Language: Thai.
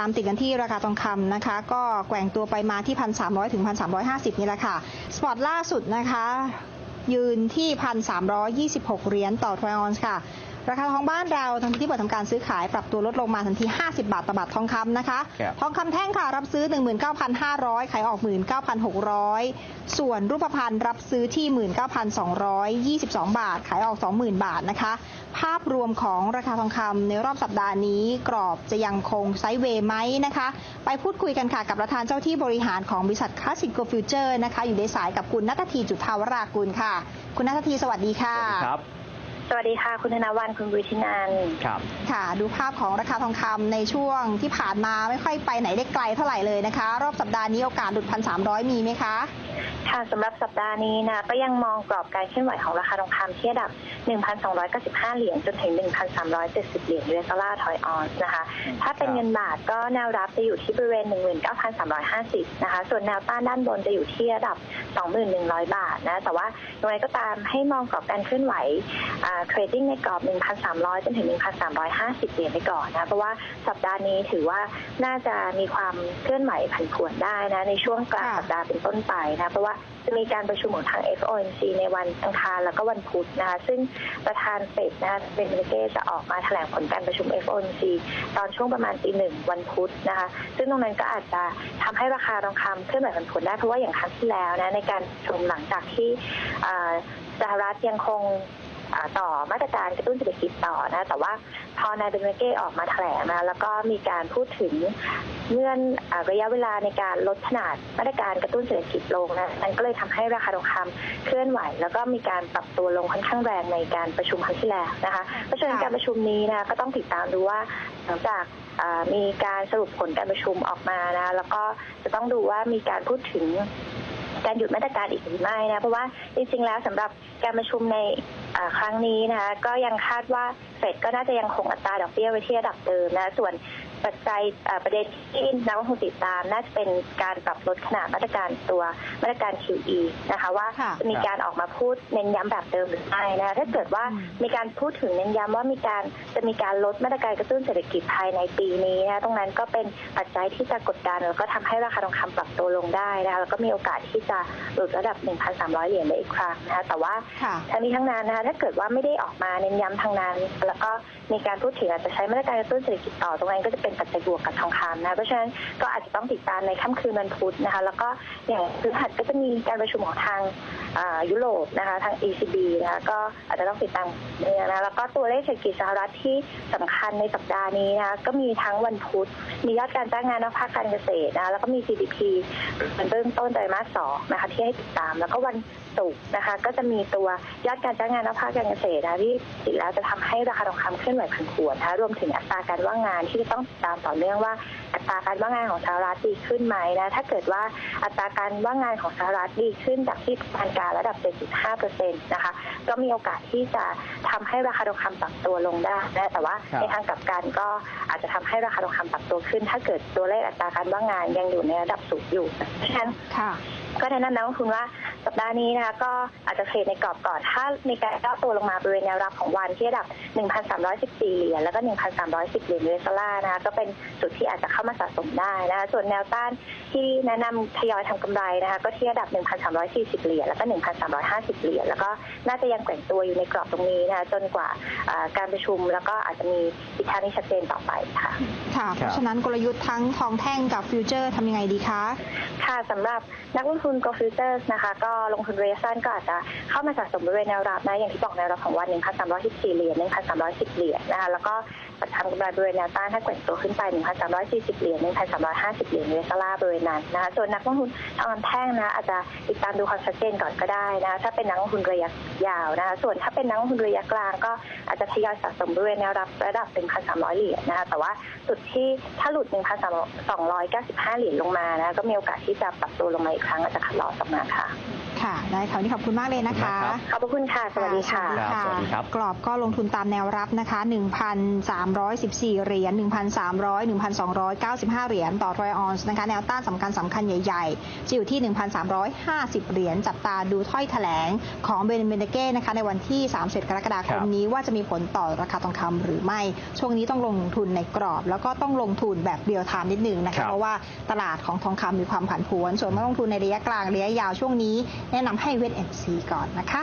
ตามติดกันที่ราคาทองคำนะคะ ก็แกว่งตัวไปมาที่ 1,300 ถึง 1,350 นี่แหละค่ะ สปอตล่าสุดนะคะ ยืนที่ 1,326 เหรียญต่อทรอยออนซ์ค่ะ ราคาทองบ้านเราทันทีที่เปิดทำการซื้อขายปรับตัวลดลงมาทันที 50 บาทต่อบาททองคำนะคะ ครับทองคำแท่งค่ะ รับซื้อ 19,500 ขายออก 19,600 ส่วนรูปพรรณรับซื้อที่ 19,222 บาท ขายออก 20,000 บาทนะคะ ภาพรวมของราคาทองคำในรอบสัปดาห์นี้ กรอบจะยังคงไซด์เวย์ไหมนะคะ ไปพูดคุยกันค่ะกับประธานเจ้าที่บริหารของบริษัทคลาสสิกโกฟิวเจอร์นะคะอยู่ในสายกับคุณนัททีจุฑาวรากุลค่ะ คุณนัททีสวัสดีค่ะ สวัสดีครับ สวัสดีค่ะ คุณธนวันคุณวิทินันท์ครับ ค่ะ ดูภาพของราคาทองคำในช่วงที่ผ่านมาไม่ค่อยไปไหนได้ไกลเท่าไหร่เลยนะคะ รอบสัปดาห์นี้โอกาสหลุดพันสามร้อยมีไหมคะ ค่ะสำหรับสัปดาห์นี้นะก็ยังมองกรอบการเคลื่อนไหวของราคาทองคำที่ระดับ 1,295 เหรียญจนถึง 1,370 เหรียญยูเอสดอลลาร์ถอยออนซ์นะคะ ถ้าเป็นเงินบาทก็แนวรับจะอยู่ที่บริเวณ 19,350 นะคะ ส่วนแนวต้านด้านบนจะอยู่ที่ระดับ 2,100 บาทนะ แต่ว่าอย่างไรก็ตามให้มองกรอบการเคลื่อนไหวเทรดดิ้งในกรอบ 1,300 จนถึง 1,350 เหรียญไปก่อนนะ เพราะว่าสัปดาห์นี้ถือว่าน่าจะมีความเคลื่อนไหวผันผวนได้นะ ในช่วงกลางค่ะสัปดาห์เป็นต้นไปนะ เพราะว่าจะมีการประชุมของทาง FOMC ในวันอังคารแล้วก็วันพุธนะคะ ซึ่งประธานเฟดนะคะเป็นเบเก้จะออกมาแถลงผลการประชุม FOMC ตอนช่วงประมาณตีหนึ่งวันพุธนะคะ ซึ่งตรงนั้นก็อาจจะทำให้ราคาทองคำเคลื่อนไหวผันผวนได้ เพราะว่าอย่างครั้งที่แล้วนะในการประชุมหลังจากที่อ่าสหรัฐยังคงอ่า ต่อมาตรการกระตุ้นเศรษฐกิจต่อนะแต่ว่าพอนายเบนเมเก้ออกมาแถลงนะแล้วก็มีการพูดถึงเงื่อนระยะเวลาในการลดขนาดมาตรการกระตุ้นเศรษฐกิจลงนะมันก็เลยทำให้ราคาทองคำเคลื่อนไหว แล้วก็มีการปรับตัวลงค่อนข้างแรงในการประชุมครั้งที่แล้วนะคะเพราะฉะนั้นการประชุมนี้นะก็ต้องติดตามดูว่าหลังจากมีการสรุปผลการประชุมออกมานะแล้วก็จะต้องดูว่ามีการพูดถึง การหยุดมาตรการอีกหรือไม่นะเพราะว่าจริงๆแล้วสำหรับการประชุมในครั้งนี้นะคะก็ยังคาดว่าเฟดก็น่าจะยังคงอัตราดอกเบี้ยไว้ที่ระดับเดิมนะส่วน ปัจจัยอ่าประเด็นที่นักลงทุนติดตาม น่าจะเป็นการปรับลดขนาดมาตรการตัวมาตรการ QE นะคะ ว่าค่ะจะมีการออกมาพูดเน้นย้ำแบบเดิมหรือไม่นะคะถ้าเกิดว่าอืมมีการพูดถึงเน้นย้ำว่ามีการจะมีการลดมาตรการกระตุ้นเศรษฐกิจภายในปีนี้นะตรงนั้นก็เป็นปัจจัยที่จะกดดันแล้วก็ทำให้ราคาทองคำปรับตัวลงได้นะคะแล้วก็มีโอกาสที่จะหลุดระดับ 1,300 เหรียญได้อีกครั้งนะคะแต่ว่าค่ะทั้งนี้ทั้งนั้นนะคะถ้าเกิดว่าไม่ได้ออกมาเน้นย้ำทางนั้น แล้วก็มีการพูดถึงอาจจะใช้มาตรการกระตุ้นเศรษฐกิจต่อตรงนั้นก็จะเป็นปัจจัยบวกกับทองคำนะเพราะฉะนั้นก็อาจจะต้องติดตามในค่ำคืนวันพุธนะคะ แล้วก็อย่างพฤหัสก็จะมีการประชุมของทางยุโรปนะคะทาง ECB นะคะก็อาจจะต้องติดตามเนี่ยนะแล้วก็ตัวเลขเศรษฐกิจสหรัฐที่สำคัญในสัปดาห์นี้นะคะก็มีทั้งวันพุธ มียอดการจ้างงานนอกภาคการเกษตรนะคะแล้วก็มี GDP เป็นเบื้องต้นไตรมาสสองนะคะที่ให้ติดตาม แล้วก็วันศุกร์นะคะก็จะมีตัวยอดการจ้างงานนอกภาคการเกษตรนะที่จริงแล้วจะทำให้ราคาทองคำเคลื่อนไหวผันผวนนะคะรวมถึงอัตราการว่างงานที่จะต้องติดตามต่อเนื่องว่าอัตราการว่างงานของสหรัฐดีขึ้นไหมนะถ้าเกิดว่าอัตราการว่างงานของสหรัฐดีขึ้นจากที่ประมาณการระดับ 7.5%นะคะ ก็มีโอกาสที่จะทำให้ราคาทองคำปรับตัวลงได้นะแต่ว่าครับในทางกลับกันก็อาจจะทำให้ราคาทองคำปรับตัวขึ้น ถ้าเกิดตัวเลขอัตราการว่างงานยังอยู่ในระดับสูงอยู่เพราะฉะนั้นค่ะ ก็แนะนำนักลงทุนว่าสัปดาห์นี้นะคะก็อาจจะเทรดในกรอบก่อน ถ้ามีการย่อตัวลงมาบริเวณแนวรับของวันที่ระดับ 1,314 เหรียญแล้วก็ 1,310 เหรียญยูเอสดอลลาร์นะคะก็เป็นจุดที่อาจจะเข้ามาสะสมได้นะคะส่วนแนวต้านที่แนะนำทยอยทำกำไรนะคะก็ที่ระดับ 1,340 เหรียญแล้วก็ 1,350 เหรียญแล้วก็น่าจะยังแกว่งตัวอยู่ในกรอบตรงนี้นะคะจนกว่าอ่าการประชุมแล้วก็อาจจะมีทิศทางที่ชัดเจนต่อไปค่ะค่ะเพราะฉะนั้นกลยุทธ์ทั้งทองแท่งกับฟิวเจอร์ทำยังไงดีคะค่ะสำหรับนักลงทุน Go Futures นะคะ ก็ลงทุนระยะสั้นก็อาจจะเข้ามาสะสมบริเวณแนวรับนะอย่างที่บอกแนวรับของวัน 1,314 เหรียญ 1,310 เหรียญนะคะแล้วก็ ทำกำไรบริเวณแนวต้านถ้าแกว่งตัวขึ้นไป 1,340 เหรียญ 1,350 เหรียญยูเอสดอลาร์บริเวณนั้นนะคะส่วนนักลงทุนทองคำแท่งนะอาจจะติดตามดูความชัดเจนก่อนก็ได้นะถ้าเป็นนักลงทุนระยะยาวนะคะส่วนถ้าเป็นนักลงทุนระยะกลางก็อาจจะทยอยสะสมบริเวณแนวรับระดับ 1,300 เหรียญนะคะแต่ว่าจุดที่ถ้าหลุด 1,295 เหรียญลงมานะก็มีโอกาสที่จะปรับตัวลงมาอีกครั้งอาจจะขัดลอสออกมาค่ะ ค่ะ ได้ค่ะวันนี้ขอบคุณมากเลยนะคะขอบคุณมากครับ ขอบพระคุณค่ะ สวัสดีค่ะครับสวัสดีครับ กรอบก็ลงทุนตามแนวรับนะคะ 1,314 เหรียญ 1,300 1,295 เหรียญต่อทรอยออนซ์นะคะ แนวต้านสำคัญสำคัญใหญ่ๆ จะอยู่ที่ 1,350 เหรียญ จับตาดูถ้อยแถลงของเบนเบนเดเก้นะคะ ในวันที่31กรกฎาคครัมบ นี้ว่าจะมีผลต่อราคาทองคำหรือไม่ ช่วงนี้ต้องลงทุนในกรอบ แล้วก็ต้องลงทุนแบบเรียลไทม์นิดนึงนะครัคะ บ เพราะว่าตลาดของทองคำมีความผันผวน ส่วนเมื่อลงทุนในระยะกลางระยะยาวช่วงนี้แนะนำให้เวทแอนซีก่อนนะคะ